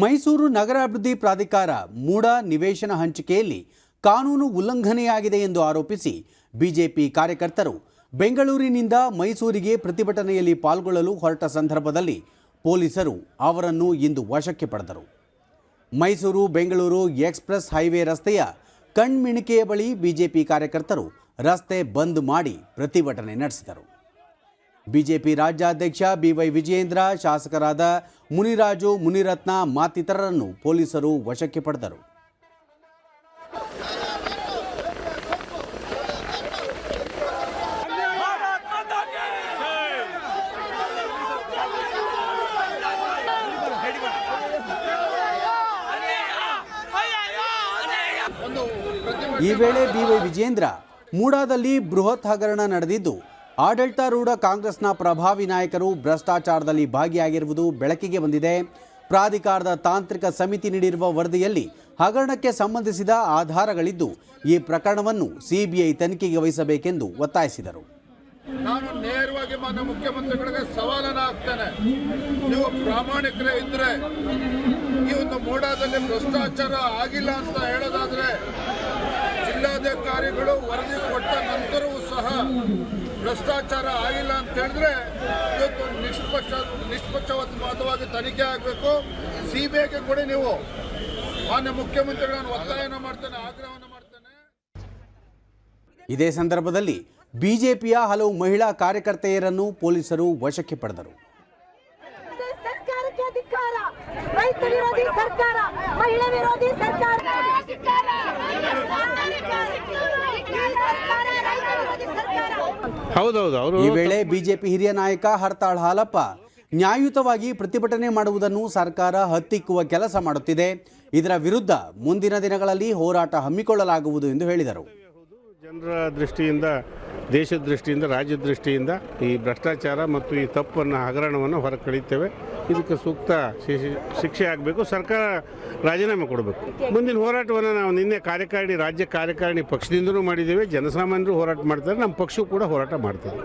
ಮೈಸೂರು ನಗರಾಭಿವೃದ್ಧಿ ಪ್ರಾಧಿಕಾರ ಮೂಡ ನಿವೇಶನ ಹಂಚಿಕೆಯಲ್ಲಿ ಕಾನೂನು ಉಲ್ಲಂಘನೆಯಾಗಿದೆ ಎಂದು ಆರೋಪಿಸಿ ಬಿಜೆಪಿ ಕಾರ್ಯಕರ್ತರು ಬೆಂಗಳೂರಿನಿಂದ ಮೈಸೂರಿಗೆ ಪ್ರತಿಭಟನೆಯಲ್ಲಿ ಪಾಲ್ಗೊಳ್ಳಲು ಹೊರಟ ಸಂದರ್ಭದಲ್ಲಿ ಪೊಲೀಸರು ಅವರನ್ನು ಇಂದು ವಶಕ್ಕೆ ಪಡೆದರು. ಮೈಸೂರು ಬೆಂಗಳೂರು ಎಕ್ಸ್ಪ್ರೆಸ್ ಹೈವೇ ರಸ್ತೆಯ ಕಣ್ಮಿಣಿಕೆಯ ಬಳಿ ಬಿಜೆಪಿ ಕಾರ್ಯಕರ್ತರು ರಸ್ತೆ ಬಂದ್ ಮಾಡಿ ಪ್ರತಿಭಟನೆ ನಡೆಸಿದರು. ಬಿಜೆಪಿ ರಾಜ್ಯಾಧ್ಯಕ್ಷ ಬಿವೈ ವಿಜಯೇಂದ್ರ, ಶಾಸಕರಾದ ಮುನಿರಾಜು, ಮುನಿರತ್ನ ಮತ್ತಿತರರನ್ನು ಪೊಲೀಸರು ವಶಕ್ಕೆ ಪಡೆದರು. ಈ ವೇಳೆ ಬಿವೈ ವಿಜಯೇಂದ್ರ ಮೂಡಾದಲ್ಲಿ ಬೃಹತ್ ಹಗರಣ ನಡೆದಿದ್ದು ಆಡಳಿತಾರೂಢ ಕಾಂಗ್ರೆಸ್ನ ಪ್ರಭಾವಿ ನಾಯಕರು ಭ್ರಷ್ಟಾಚಾರದಲ್ಲಿ ಭಾಗಿಯಾಗಿರುವುದು ಬೆಳಕಿಗೆ ಬಂದಿದೆ. ಪ್ರಾಧಿಕಾರದ ತಾಂತ್ರಿಕ ಸಮಿತಿ ನೀಡಿರುವ ವರದಿಯಲ್ಲಿ ಹಗರಣಕ್ಕೆ ಸಂಬಂಧಿಸಿದ ಆಧಾರಗಳಿದ್ದು, ಈ ಪ್ರಕರಣವನ್ನು ಸಿಬಿಐ ತನಿಖೆಗೆ ವಹಿಸಬೇಕೆಂದು ಒತ್ತಾಯಿಸಿದರು. ನಾನು ನೇರವಾಗಿ ಮಾನ್ಯ ಮುಖ್ಯಮಂತ್ರಿಗಳಿಗೆ ಸವಾಲನ್ನು ಹಾಕ್ತೇನೆ. ನೀವು ಪ್ರಾಮಾಣಿಕರೇ ಇದ್ರೆ, ಈ ಒಂದು ಮೋಡಾದಲ್ಲಿ ಭ್ರಷ್ಟಾಚಾರ ಆಗಿಲ್ಲ ಅಂತ ಹೇಳೋದಾದ್ರೆ, ಜಿಲ್ಲಾಧಿಕಾರಿಗಳು ವರದಿ ಭ್ರಷ್ಟಾಚಾರ ಆಗಿಲ್ಲ ಅಂತ ಹೇಳಿದ್ರೆ ಇವತ್ತು ನಿಷ್ಪಕ್ಷ ನಿಷ್ಪಕ್ಷಪಾತವಾಗಿ ತನಿಖೆ ಆಗಬೇಕು. ಸಿಬಿಐಗೆ ಕೂಡ ನೀವು. ಮಾನ್ಯ ಮುಖ್ಯಮಂತ್ರಿಗಳನ್ನು ಒತ್ತಾಯನ ಮಾಡ್ತೇನೆ, ಆಗ್ರಹವನ್ನು ಮಾಡ್ತೇನೆ. ಇದೇ ಸಂದರ್ಭದಲ್ಲಿ ಬಿಜೆಪಿಯ ಹಲವು ಮಹಿಳಾ ಕಾರ್ಯಕರ್ತೆಯರನ್ನು ಪೊಲೀಸರು ವಶಕ್ಕೆ ಪಡೆದರು ಇದು ಸರ್ಕಾರಕ್ಕೆ ಅಧಿಕಾರ ರೈತ ವಿರೋಧಿ ಸರ್ಕಾರ ಮಹಿಳಾ ವಿರೋಧಿ ಸರ್ಕಾರ ಸರ್ಕಾರ ರೈತ ವಿರೋಧಿ ಸರ್ಕಾರ ಹೌದೌದು ಅವರು ಈ ವೇಳೆ ಬಿಜೆಪಿ ಹಿರಿಯ ನಾಯಕ ಹರ್ತಾಳ್ ಹಾಲಪ್ಪ ನ್ಯಾಯಯುತವಾಗಿ ಪ್ರತಿಭಟನೆ ಮಾಡುವುದನ್ನು ಸರ್ಕಾರ ಹತ್ತಿಕ್ಕುವ ಕೆಲಸ ಮಾಡುತ್ತಿದೆ. ಇದರ ವಿರುದ್ಧ ಮುಂದಿನ ದಿನಗಳಲ್ಲಿ ಹೋರಾಟ ಹಮ್ಮಿಕೊಳ್ಳಲಾಗುವುದು ಎಂದು ಹೇಳಿದರು. ಜನರ ದೃಷ್ಟಿಯಿಂದ, ದೇಶದ ದೃಷ್ಟಿಯಿಂದ, ರಾಜ್ಯದ ದೃಷ್ಟಿಯಿಂದ ಈ ಭ್ರಷ್ಟಾಚಾರ ಮತ್ತು ಈ ತಪ್ಪನ್ನು, ಹಗರಣವನ್ನು ಹೊರ ಕಳೀತೇವೆ ಇದಕ್ಕೆ ಸೂಕ್ತ ಶಿಕ್ಷೆ ಆಗಬೇಕು, ಸರ್ಕಾರ ರಾಜೀನಾಮೆ ಕೊಡಬೇಕು. ಮುಂದಿನ ಹೋರಾಟವನ್ನು ನಾವು ನಿನ್ನೆ ಕಾರ್ಯಕಾರಿಣಿ, ರಾಜ್ಯ ಕಾರ್ಯಕಾರಿಣಿ ಪಕ್ಷದಿಂದಲೂ ಮಾಡಿದ್ದೇವೆ, ಜನಸಾಮಾನ್ಯರು ಹೋರಾಟ ಮಾಡ್ತಾರೆ, ನಮ್ಮ ಪಕ್ಷವು ಕೂಡ ಹೋರಾಟ ಮಾಡ್ತೇವೆ